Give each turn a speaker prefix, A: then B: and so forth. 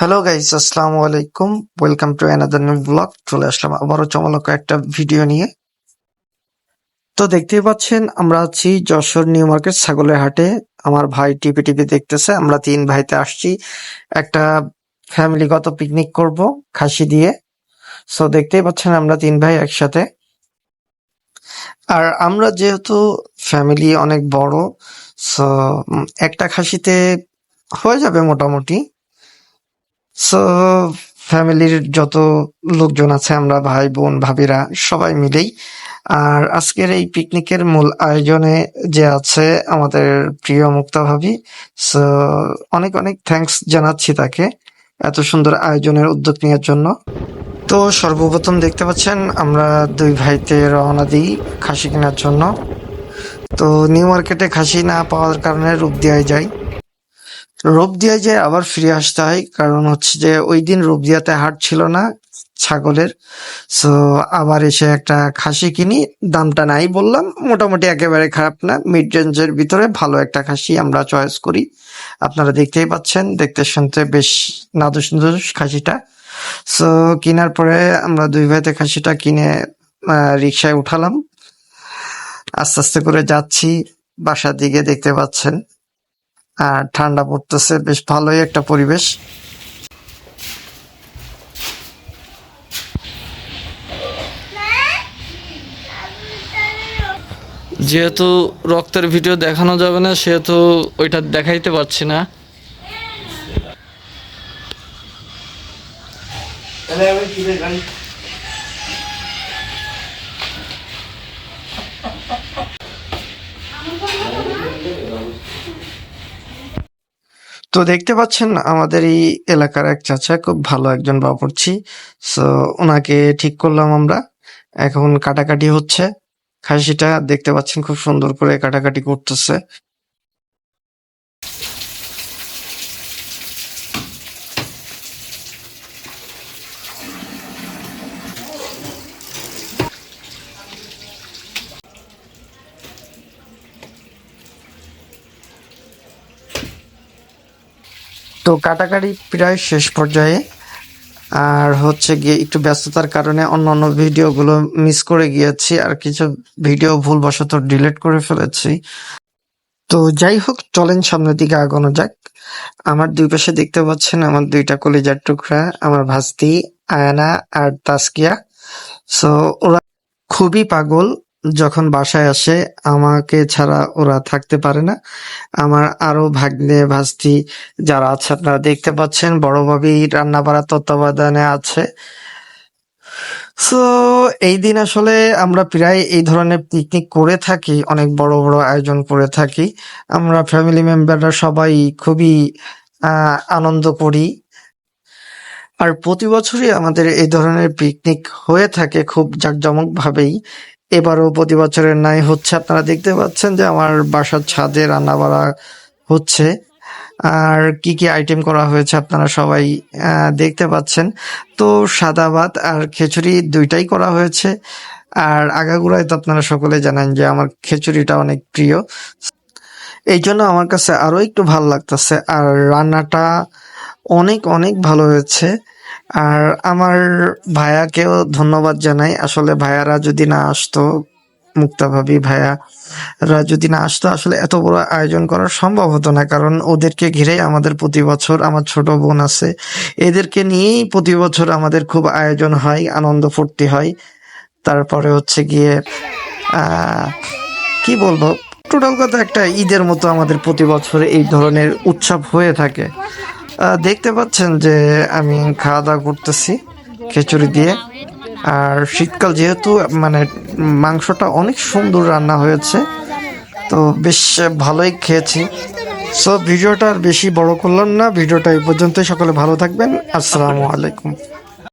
A: Hello guys আসসালামু আলাইকুম। Welcome to another new blog চলে আসলাম আবারও চমলক একটা ভিডিও নিয়ে। তো দেখতেই পাচ্ছেন, আমরা আছি যশোর নিউ মার্কেট ছাগলের হাটে। আমার ভাই টিপি টিপি দেখতেছে, আমরা তিন ভাইতে আসছি। একটা ফ্যামিলিগত পিকনিক করব, খাসি দিয়ে। সো দেখতেই পাচ্ছেন, আমরা তিন ভাই একসাথে। আর আমরা যেহেতু ফ্যামিলি অনেক বড় সো একটা খাসিতে হয়ে যাবে মোটামুটি। সো ফ্যামিলির যত লোকজন আছে, আমরা ভাই, বোন, ভাবিরা সবাই মিলেই আর আজকের এই পিকনিকের মূল আয়োজনে যে আছে আমাদের প্রিয় মুক্তা ভাবি। সো অনেক অনেক থ্যাঙ্কস জানাচ্ছি তাকে এত সুন্দর আয়োজনের উদ্যোগ নেওয়ার জন্য। তো সর্বপ্রথম দেখতে পাচ্ছেন, আমরা দুই ভাইতে রওনা দিই খাসি কেনার জন্য। তো নিউ মার্কেটে খাসি না পাওয়ার কারণে রূপ দেওয়াই যায়। রূপদিয়া যে আবার ফিরে আসতে হয়, কারণ হচ্ছে যে ওই দিন রূপদিয়াতে হাট ছিল না ছাগলের। সো আবার এসে একটা খাসি কিনি, দামটা নাই বললাম, মোটামুটি একেবারে খারাপ না মিড রেঞ্জের ভিতরে ভালো একটা খাসি আমরা চয়েস করি। আপনারা দেখতেই পাচ্ছেন, দেখতে শুনতে বেশ নাদুস নাদুস খাসিটা। সো কেনার পরে আমরা দুই ভাইতে খাসিটা কিনে রিক্সায় উঠালাম। আস্তে আস্তে করে যাচ্ছি, বাসার দিকে দেখতে পাচ্ছেন। আর ঠান্ডা পড়তেছে বেশ ভালোই একটা পরিবেশ।
B: যেহেতু রক্তের ভিডিও দেখানো যাবে না সেহেতু ওইটা দেখাইতে পারছি না।
A: তো দেখতে পাচ্ছেন, আমাদের এই এলাকার এক চাচা খুব ভালো একজন বাবুর্চি। সো ওনাকে ঠিক করলাম আমরা। এখন কাটাকাটি হচ্ছে। খাসিটা দেখতে পাচ্ছেন খুব সুন্দর করে কাটাকাটি করতেছে। তো কাটাকাটি প্রায় শেষ পর্যায়ে, আর হচ্ছে গিয়ে একটু ব্যস্ততার কারণে অন্য অন্য ভিডিওগুলো মিস করে গিয়েছি, আর কিছু ভিডিও ভুলবশত ডিলিট করে ফেলেছি। তো যাই হোক, চলেন সামনের দিকে আগানো যাক। আমার দুই পাশে দেখতে পাচ্ছেন আমার দুইটা কলিজার টুকরা, আমার ভাস্তি, আয়ানা আর তাসকিয়া। সো ওরা খুবই পাগল যখন বাসায় আসে, আমাকে ছাড়া ওরা থাকতে পারে না। আমার আরও ভাগ্নে ভাস্তি যারা আছে, আপনারা দেখতে পাচ্ছেন, বড় ভাবি রান্না বাড়ার তত্ত্বাবধানে আছে। সো এই দিন আসলে আমরা প্রায় এই ধরনের পিকনিক করে থাকি, অনেক বড় বড় আয়োজন করে থাকি। আমরা ফ্যামিলি মেম্বাররা সবাই খুবই আনন্দ করি। আর প্রতি বছরই আমাদের এই ধরনের পিকনিক হয়ে থাকে খুব জাঁকজমক ভাবেই এবারও প্রতি বছরের নাই হচ্ছে। আপনারা দেখতে পাচ্ছেন যে আমার বাসার ছাদে রান্না বাড়া হচ্ছে। আর কি কি আইটেম করা হয়েছে আপনারা সবাই দেখতে পাচ্ছেন। তো সাদা ভাত আর খিচুড়ি দুইটাই করা হয়েছে। আর আগাগোড়ায় তো আপনারা সকলে জানেন যে আমার খিচুড়িটা অনেক প্রিয়। এই জন্য আমার কাছে আরও একটু ভালো লাগতেছে। আর রান্নাটা অনেক অনেক ভালো হয়েছে। আর আমার ভাইয়াকেও ধন্যবাদ জানাই। আসলে ভাইয়ারা যদি না আসতো, মুক্তা ভাবি ভাইয়ারা যদি না আসতো, আসলে এত বড় আয়োজন করা সম্ভব হতো না। কারণ ওদেরকে ঘিরেই আমাদের প্রতি বছর আমার ছোট বোন আছে। এদেরকে নিয়েই প্রতি বছর আমাদের খুব আয়োজন হয়, আনন্দ ফুর্তি হয়। তারপরে হচ্ছে গিয়ে কি বলব? টোটাল কথা একটা ঈদের মতো আমাদের প্রতি বছর এই ধরনের উৎসব হয়ে থাকে। দেখতে পাচ্ছেন যে আমি খাওয়া দাওয়া করতেছি খিচুড়ি দিয়ে। আর শীতকাল যেহেতু মানে মাংসটা অনেক সুন্দর রান্না হয়েছে, তো বেশ ভালোই খেয়েছি। সো ভিডিওটা আর বেশি বড় করলাম না, ভিডিওটা এই পর্যন্তই। সকলে ভালো থাকবেন। আসসালামু আলাইকুম।